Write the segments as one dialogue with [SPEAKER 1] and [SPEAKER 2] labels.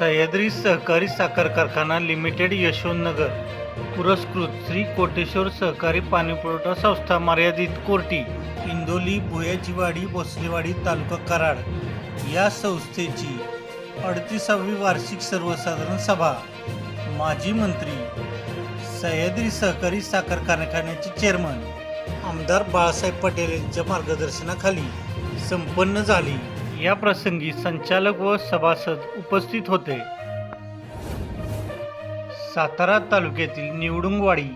[SPEAKER 1] सह्याद्री सहकारी साखर कारखाना लिमिटेड यशवंतनगर. पुरस्कृत श्री कोटेश्वर सहकारी पाणीपुरवठा संस्था मर्यादित कोर्टी. इंदोली भुयाचीवाडी भोसलेवाडी तालुका कराड. या संस्थेची अडतीसावी वार्षिक सर्वसाधारण सभा. माजी मंत्री सह्याद्री सहकारी साखर कारखान्याचे चेअरमन आमदार बाळासाहेब पटेल यांच्या मार्गदर्शनाखाली संपन्न झाली. या प्रसंगी संचालक व सभासद उपस्थित होते. सातारा तालुक्यातील निवडुंगवाडी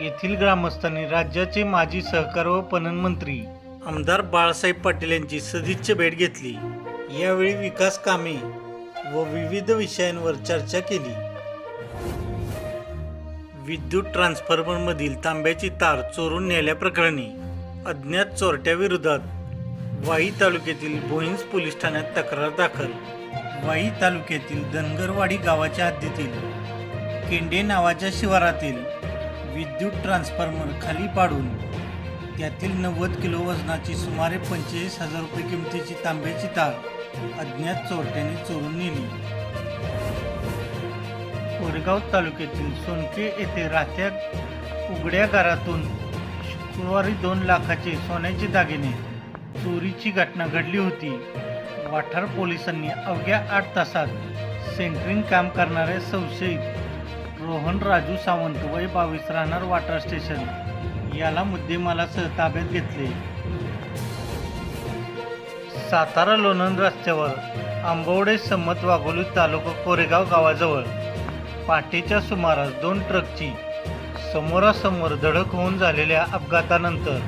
[SPEAKER 1] येथील ग्रामस्थांनी राज्याचे माजी सहकार व पणन मंत्री आमदार बाळासाहेब पाटील यांची सदिच्छा भेट घेतली. यावेळी विकास कामे व विविध विषयांवर चर्चा केली. विद्युत ट्रान्सफॉर्मरमधील तांब्याची तार चोरून नेल्याप्रकरणी अज्ञात चोरट्याविरोधात वाई तालुक्यातील भोईंज पोलीस ठाण्यात तक्रार दाखल. वाई तालुक्यातील धनगरवाडी गावाच्या हद्दीतील केंडे नावाच्या शिवारातील विद्युत ट्रान्सफॉर्मर खाली पाडून त्यातील नव्वद किलो वजनाची सुमारे पंचेचाळीस हजार रुपये किमतीची तांब्याची तार अज्ञात चोरट्याने चोरून नेली. कोरेगाव तालुक्यातील सोनके येथे राहत्या उघड्या घरातून शुक्रवारी दोन लाखाचे सोन्याचे दागिने चोरीची घटना घडली होती. वाठार पोलिसांनी अवघ्या आठ तासात सेंटरिंग काम करणारे संशयित रोहन राजू सावंत वय बावीस राहणार वाठार स्टेशन. याला मुद्देमालासह ताब्यात घेतले. सातारा लोणंद रस्त्यावर आंबवडे संमत वाघोली तालुका कोरेगाव गावाजवळ पहाटेच्या सुमारास दोन ट्रकची समोरासमोर धडक होऊन झालेल्या अपघातानंतर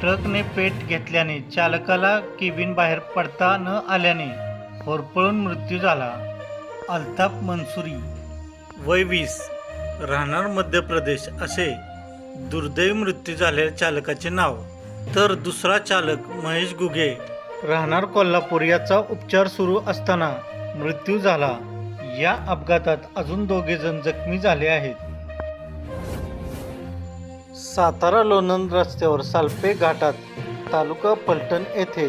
[SPEAKER 1] ट्रकने पेट घेतल्याने चालकाला केबिन बाहेर पडता न आल्याने होरपळून मृत्यू झाला. अल्ताफ मंसुरी वय वीस राहणार मध्य प्रदेश असे दुर्दैवी मृत्यू झालेल्या चालकाचे नाव. तर दुसरा चालक महेश गुगे राहणार कोल्हापूर याचा उपचार सुरू असताना मृत्यू झाला. या अपघातात अजून दोघे जण जखमी झाले आहेत. सातारा लोणंद रस्त्यावर सालपे घाटात तालुका पलटण येथे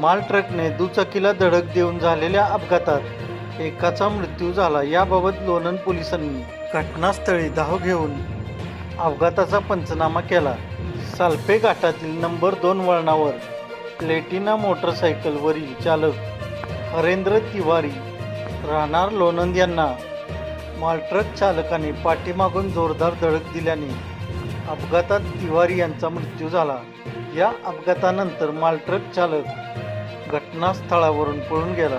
[SPEAKER 1] माल ट्रकने दुचाकीला धडक देऊन झालेल्या अपघातात एकाचा मृत्यू झाला. याबाबत लोणंद पोलिसांनी घटनास्थळी धाव घेऊन अपघाताचा पंचनामा केला. सालपे घाटातील नंबर दोन वळणावर प्लेटिना मोटरसायकलवरील चालक हरेंद्र तिवारी राहणार. लोणंद यांना मालट्रक चालकाने पाठीमागून जोरदार धडक दिल्याने अपघातात तिवारी यांचा मृत्यू झाला. या अपघातानंतर मालट्रक चालक घटनास्थळावरून पळून गेला.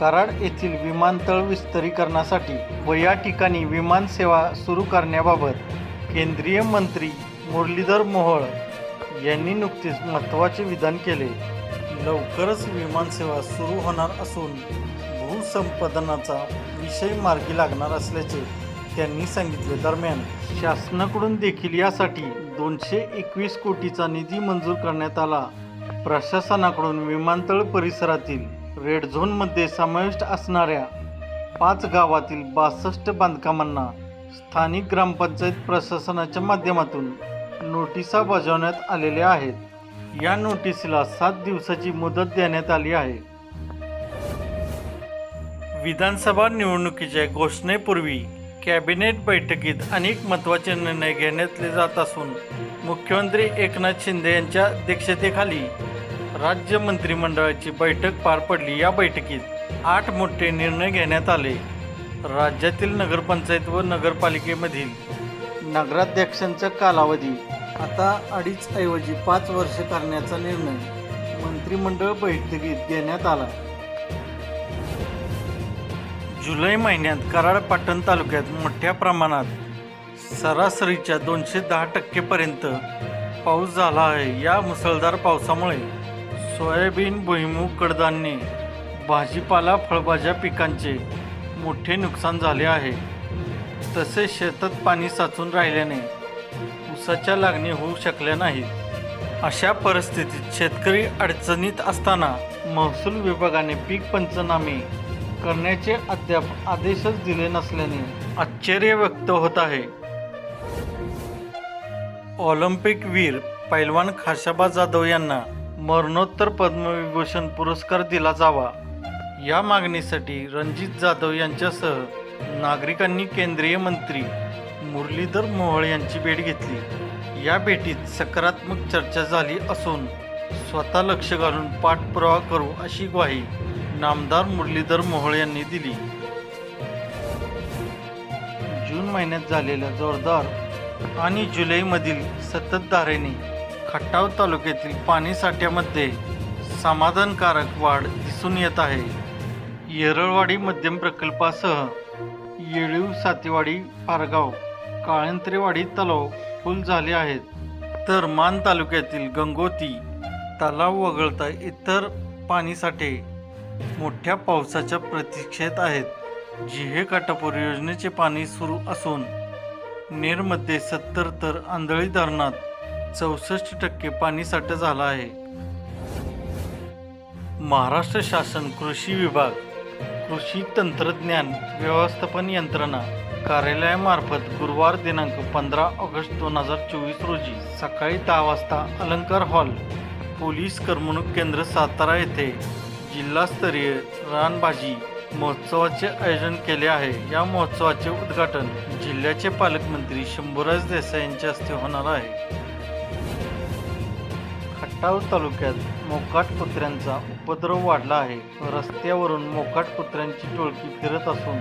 [SPEAKER 1] कराड येथील विमानतळ विस्तारीकरणासाठी व या ठिकाणी विमानसेवा सुरू करण्याबाबत केंद्रीय मंत्री मुरलीधर मोहोळ यांनी नुकतेच महत्त्वाचे विधान केले. लवकरच विमानसेवा सुरू होणार असून भूसंपादनाचा विषय मार्गी लागणार असल्याचे त्यांनी सांगितले दरम्यान शासनाकडून देखील यासाठी दोनशे एकवीस कोटीचा निधी मंजूर करण्यात आला. प्रशासनाकडून विमानतळ परिसरातील रेड झोनमध्ये समाविष्ट असणाऱ्या पाच गावातील बासष्ट बांधकामांना स्थानिक ग्रामपंचायत प्रशासनाच्या माध्यमातून नोटिसा बजावण्यात आलेल्या आहेत. या नोटीसला सात दिवसाची मुदत देण्यात आली आहे. विधानसभा निवडणुकीच्या घोषणेपूर्वी कॅबिनेट बैठकीत अनेक महत्त्वाचे निर्णय घेण्यातले जात असून मुख्यमंत्री एकनाथ शिंदे यांच्या अध्यक्षतेखाली राज्य मंत्रिमंडळाची बैठक पार पडली. या बैठकीत आठ मोठे निर्णय घेण्यात आले. राज्यातील नगरपंचायत व नगरपालिकेमधील नगराध्यक्षांचा कालावधी आता अडीच ऐवजी पाच वर्ष करण्याचा निर्णय मंत्रिमंडळ बैठकीत घेण्यात आला. जुलै महिन्यात कराड पाटण तालुक्यात मोठ्या प्रमाणात सरासरीच्या दोनशे दहा टक्केपर्यंत पाऊस झाला आहे. या मुसळधार पावसामुळे सोयाबीन भुईमूग कडधान्ये भाजीपाला फळभाज्या पिकांचे मोठे नुकसान झाले आहे. तसेच शेतात पाणी साचून राहिल्याने ऊसाच्या लागणी होऊ शकल्या नाहीत. अशा परिस्थितीत शेतकरी अडचणीत असताना महसूल विभागाने पीक पंचनामे करण्याचे अद्याप आदेशच दिले नसल्याने आश्चर्य व्यक्त होत आहे. ऑलिम्पिक वीर पैलवान खाशाबा जाधव यांना मरणोत्तर पद्मविभूषण पुरस्कार दिला जावा. या मागणीसाठी रणजित जाधव यांच्यासह नागरिकांनी केंद्रीय मंत्री मुरलीधर मोहोळ यांची भेट घेतली. या भेटीत सकारात्मक चर्चा झाली असून स्वतः लक्ष घालून पाठपुरावा करू अशी ग्वाही नामदार मुरलीधर मोहोळ यांनी दिली. जून महिन्यात झालेल्या जोरदार आणि जुलैमधील सततधारेने खटाव तालुक्यातील पाणी साठ्यामध्ये समाधानकारक वाढ दिसून येत आहे. येरळवाडी मध्यम प्रकल्पासह येळीव सातेवाडी पारगाव काळंत्रेवाडी तलाव फुल झाले आहेत. तर मान तालुक्यातील गंगोती तलाव वगळता इतर पाणीसाठे मोठ्या पावसाच्या प्रतीक्षेत आहेत जिहे काटापूर योजनेचे पाणी सुरू असून नेरमध्ये सत्तर तर आंधळी धरणात चौसष्ट टक्के पाणीसाठा झाला आहे. महाराष्ट्र शासन कृषी विभाग कृषी तंत्रज्ञान व्यवस्थापन यंत्रणा कार्यालयामार्फत गुरुवार दिनांक पंधरा ऑगस्ट दोन हजार चोवीस रोजी सकाळी दहा वाजता अलंकार हॉल पोलीस करमणूक केंद्र सातारा येथे जिल्हास्तरीय रानभाजी महोत्सवाचे आयोजन केले आहे. या महोत्सवाचे उद्घाटन जिल्ह्याचे पालकमंत्री शंभूराज देसाई यांच्या हस्ते होणार आहे. खटाव तालुक्यात मोकाट कुत्र्यांचा उपद्रव वाढला आहे. रस्त्यावरून मोकाट कुत्र्यांची टोळकी फिरत असून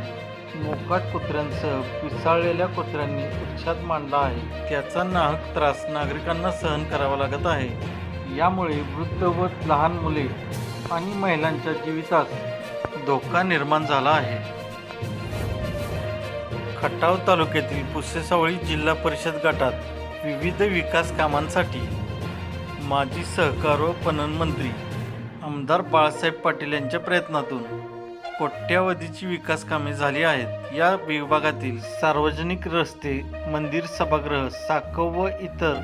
[SPEAKER 1] मोकाट कुत्र्यांसह पिसाळलेल्या कुत्र्यांनी उच्छाद मांडला आहे. त्याचा नाहक त्रास नागरिकांना सहन करावा लागत आहे. यामुळे वृद्ध व लहान मुले आणि महिलांच्या जीवितात धोका निर्माण झाला आहे. खटाव तालुक्यातील पुसेसावळी जिल्हा परिषद गटात विविध विकास कामांसाठी माजी सहकार व पणन मंत्री आमदार बाळासाहेब पाटील यांच्या प्रयत्नातून कोट्यावधीची विकास कामे झाली आहेत. या विभागातील सार्वजनिक रस्ते मंदिर सभागृह साखव व इतर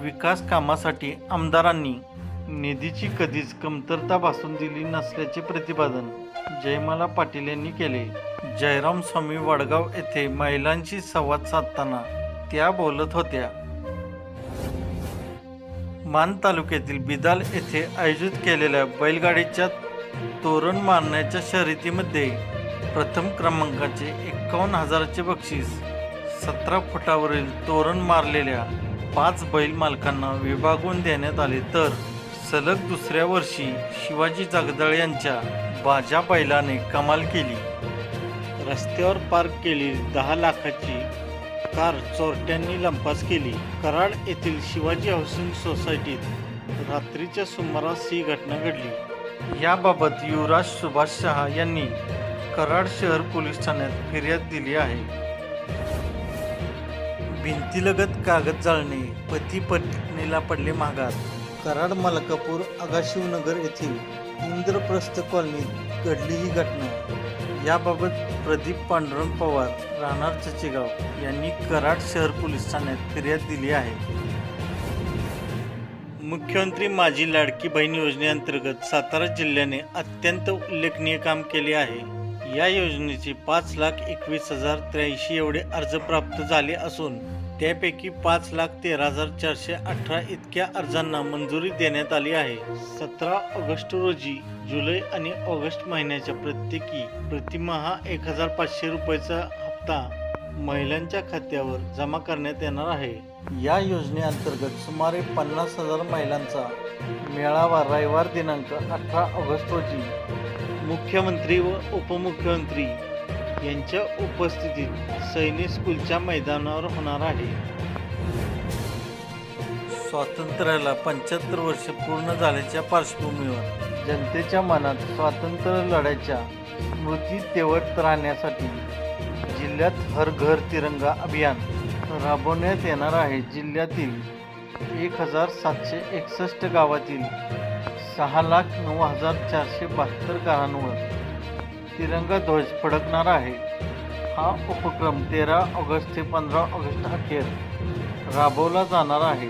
[SPEAKER 1] विकास कामासाठी आमदारांनी निधीची कधीच कमतरता भासून दिली नसल्याचे प्रतिपादन जयमाला पाटील यांनी केले. जयराम स्वामी वडगाव येथे महिलांशी संवाद साधताना त्या बोलत होत्या. मान तालुक्यातील बिदाल येथे आयोजित केलेल्या बैलगाडीच्या तोरण मारण्याच्या शर्यतीमध्ये प्रथम क्रमांकाचे एक्कावन्न हजाराचे बक्षीस सतरा फुटावरील तोरण मारलेल्या पाच बैल मालकांना विभागून देण्यात आले. तर सलग दुसऱ्या वर्षी शिवाजी जगदळ यांच्या बाजा बैलाने कमाल केली. रस्त्यावर पार्क केलेली दहा लाखाची कार चोरट्यांनी लंपास केली. कराड येथील शिवाजी हाऊसिंग सोसायटीत रात्रीच्या सुमारास ही घटना घडली. याबाबत युवराज सुभाष शहा यांनी कराड शहर पोलीस ठाण्यात फिर्याद दिली आहे. भिंतीलगत कागद जाळणे पती पत्नीला पडले महागात कराड मलकापूर आगाशिवनगर येथील इंद्रप्रस्थ कॉलनीत घडली ही घटना. याबाबत प्रदीप पांडुरंग पवार राहणार चचेगाव यांनी कराड शहर पोलीस ठाण्यात फिर्याद दिली आहे. मुख्यमंत्री माझी लाडकी बहीण योजनेअंतर्गत सातारा जिल्ह्याने अत्यंत उल्लेखनीय काम केले आहे. या योजनेचे पाच लाख एकवीस हजार त्र्याऐंशी एवढे अर्ज प्राप्त झाले असून त्यापैकी पाच लाख तेरा हजार चारशे अठरा इतक्या अर्जांना मंजुरी देण्यात आली आहे. सतरा ऑगस्ट रोजी जुलै आणि ऑगस्ट महिन्याच्या प्रत्येकी प्रतिमहा एक हजार पाचशे रुपयाचा हप्ता महिलांच्या खात्यावर जमा करण्यात येणार आहे. या योजनेअंतर्गत सुमारे पन्नास हजार महिलांचा मेळावा रविवार दिनांक अठरा ऑगस्ट रोजी मुख्यमंत्री व उपमुख्यमंत्री यांच्या उपस्थितीत सैनिक स्कूलच्या मैदानावर होणार आहे. स्वातंत्र्याला पंच्याहत्तर वर्ष पूर्ण झाल्याच्या पार्श्वभूमीवर जनतेच्या मनात स्वातंत्र्य लढ्याच्या स्मृती तेवत राहण्यासाठी जिल्ह्यात हर घर तिरंगा अभियान राबवण्यात येणार आहे. जिल्ह्यातील एक हजार सातशे एकसष्ट गावातील सहा लाख नऊ हजार चारशे बहात्तर घरांवर तिरंगा ध्वज फडकणार आहे. हा उपक्रम तेरा ऑगस्ट ते पंधरा ऑगस्ट अखेर राबवला जाणार आहे.